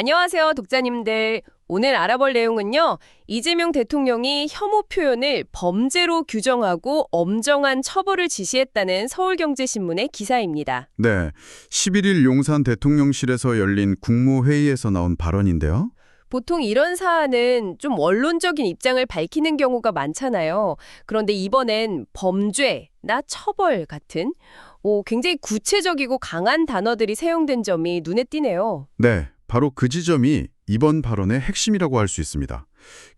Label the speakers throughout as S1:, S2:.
S1: 안녕하세요, 독자님들. 오늘 알아볼 내용은요. 이재명 대통령이 혐오 표현을 범죄로 규정하고 엄정한 처벌을 지시했다는 서울경제신문의 기사입니다.
S2: 네, 11일 용산 대통령실에서 열린 국무회의에서 나온 발언인데요.
S1: 보통 이런 사안은 좀 원론적인 입장을 밝히는 경우가 많잖아요. 그런데 이번엔 범죄나 처벌 같은 오, 굉장히 구체적이고 강한 단어들이 사용된 점이 눈에 띄네요.
S2: 네, 바로 그 지점이 이번 발언의 핵심이라고 할 수 있습니다.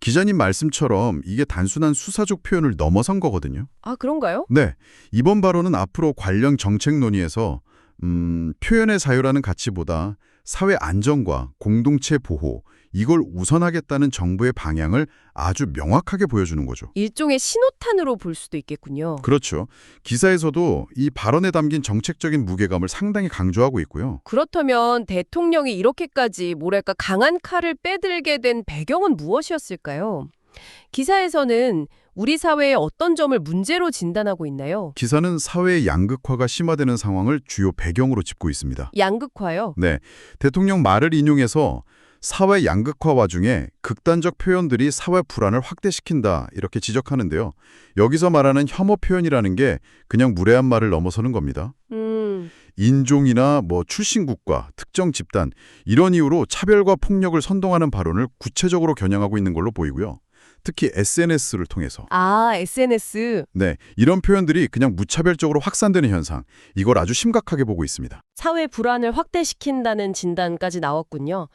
S2: 기자님 말씀처럼 이게 단순한 수사적 표현을 넘어선 거거든요.
S1: 아, 그런가요?
S2: 네, 이번 발언은 앞으로 관련 정책 논의에서 음, 표현의 자유라는 가치보다 사회 안정과 공동체 보호, 이걸 우선하겠다는 정부의 방향을 아주 명확하게 보여주는 거죠.
S1: 일종의 신호탄으로 볼 수도 있겠군요.
S2: 그렇죠. 기사에서도 이 발언에 담긴 정책적인 무게감을 상당히 강조하고 있고요.
S1: 그렇다면 대통령이 이렇게까지 뭐랄까 강한 칼을 빼들게 된 배경은 무엇이었을까요? 기사에서는 우리 사회의 어떤 점을 문제로 진단하고 있나요?
S2: 기사는 사회의 양극화가 심화되는 상황을 주요 배경으로 짚고 있습니다.
S1: 양극화요.
S2: 네, 대통령 말을 인용해서 사회 양극화 와중에 극단적 표현들이 사회 불안을 확대시킨다 이렇게 지적하는데요. 여기서 말하는 혐오 표현이라는 게 그냥 무례한 말을 넘어서는 겁니다.
S1: 음,
S2: 인종이나 뭐 출신 국가, 특정 집단 이런 이유로 차별과 폭력을 선동하는 발언을 구체적으로 겨냥하고 있는 걸로 보이고요. 특히 SNS를 통해서
S1: 아, SNS.
S2: 네, 이런 표현들이 그냥 무차별적으로 확산되는 현상 이걸 아주 심각하게 보고 있습니다.
S1: 사회 불안을 확대시킨다는 진단까지 나왔군요.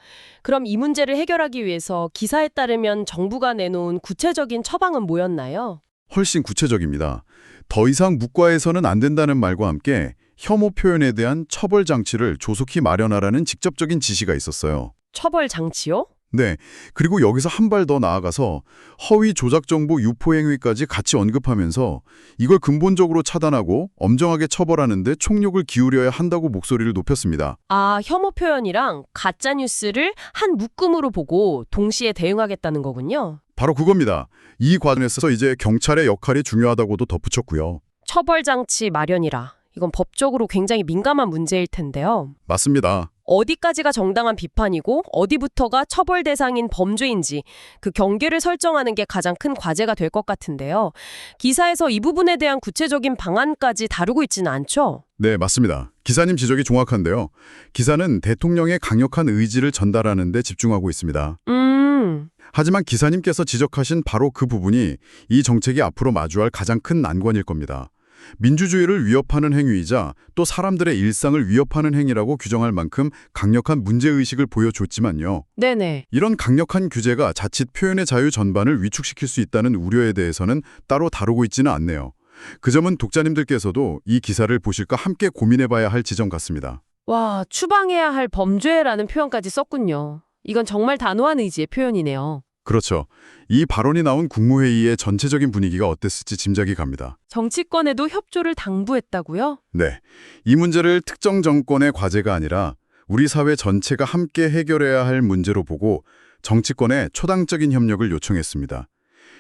S1: 그럼 이 문제를 해결하기 위해서 기사에 따르면 정부가 내놓은 구체적인 처방은 뭐였나요?
S2: 훨씬 구체적입니다. 더 이상 묵과해서는 안 된다는 말과 함께 혐오 표현에 대한 처벌 장치를 조속히 마련하라는 직접적인 지시가 있었어요.
S1: 처벌 장치요?
S2: 네, 그리고 여기서 한 발 더 나아가서 허위 조작 정보 유포 행위까지 같이 언급하면서 이걸 근본적으로 차단하고 엄정하게 처벌하는 데 총력을 기울여야 한다고 목소리를 높였습니다.
S1: 아, 혐오 표현이랑 가짜 뉴스를 한 묶음으로 보고 동시에 대응하겠다는 거군요.
S2: 바로 그겁니다. 이 과정에서 이제 경찰의 역할이 중요하다고도 덧붙였고요.
S1: 처벌 장치 마련이라. 이건 법적으로 굉장히 민감한 문제일 텐데요.
S2: 맞습니다.
S1: 어디까지가 정당한 비판이고 어디부터가 처벌 대상인 범죄인지 그 경계를 설정하는 게 가장 큰 과제가 될 것 같은데요. 기사에서 이 부분에 대한 구체적인 방안까지 다루고 있지는 않죠?
S2: 네, 맞습니다. 기사님 지적이 정확한데요. 기사는 대통령의 강력한 의지를 전달하는 데 집중하고 있습니다.
S1: 음,
S2: 하지만 기사님께서 지적하신 바로 그 부분이 이 정책이 앞으로 마주할 가장 큰 난관일 겁니다. 민주주의를 위협하는 행위이자 또 사람들의 일상을 위협하는 행위라고 규정할 만큼 강력한 문제의식을 보여줬지만요.
S1: 네네.
S2: 이런 강력한 규제가 자칫 표현의 자유 전반을 위축시킬 수 있다는 우려에 대해서는 따로 다루고 있지는 않네요. 그 점은 독자님들께서도 이 기사를 보실까 함께 고민해봐야 할 지점 같습니다.
S1: 와, 추방해야 할 범죄라는 표현까지 썼군요. 이건 정말 단호한 의지의 표현이네요.
S2: 그렇죠. 이 발언이 나온 국무회의의 전체적인 분위기가 어땠을지 짐작이 갑니다.
S1: 정치권에도 협조를 당부했다고요?
S2: 네. 이 문제를 특정 정권의 과제가 아니라 우리 사회 전체가 함께 해결해야 할 문제로 보고 정치권에 초당적인 협력을 요청했습니다.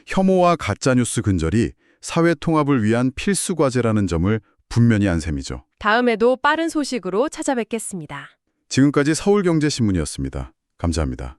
S2: 혐오와 가짜뉴스 근절이 사회 통합을 위한 필수 과제라는 점을 분명히 한 셈이죠.
S1: 다음에도 빠른 소식으로 찾아뵙겠습니다.
S2: 지금까지 서울경제신문이었습니다. 감사합니다.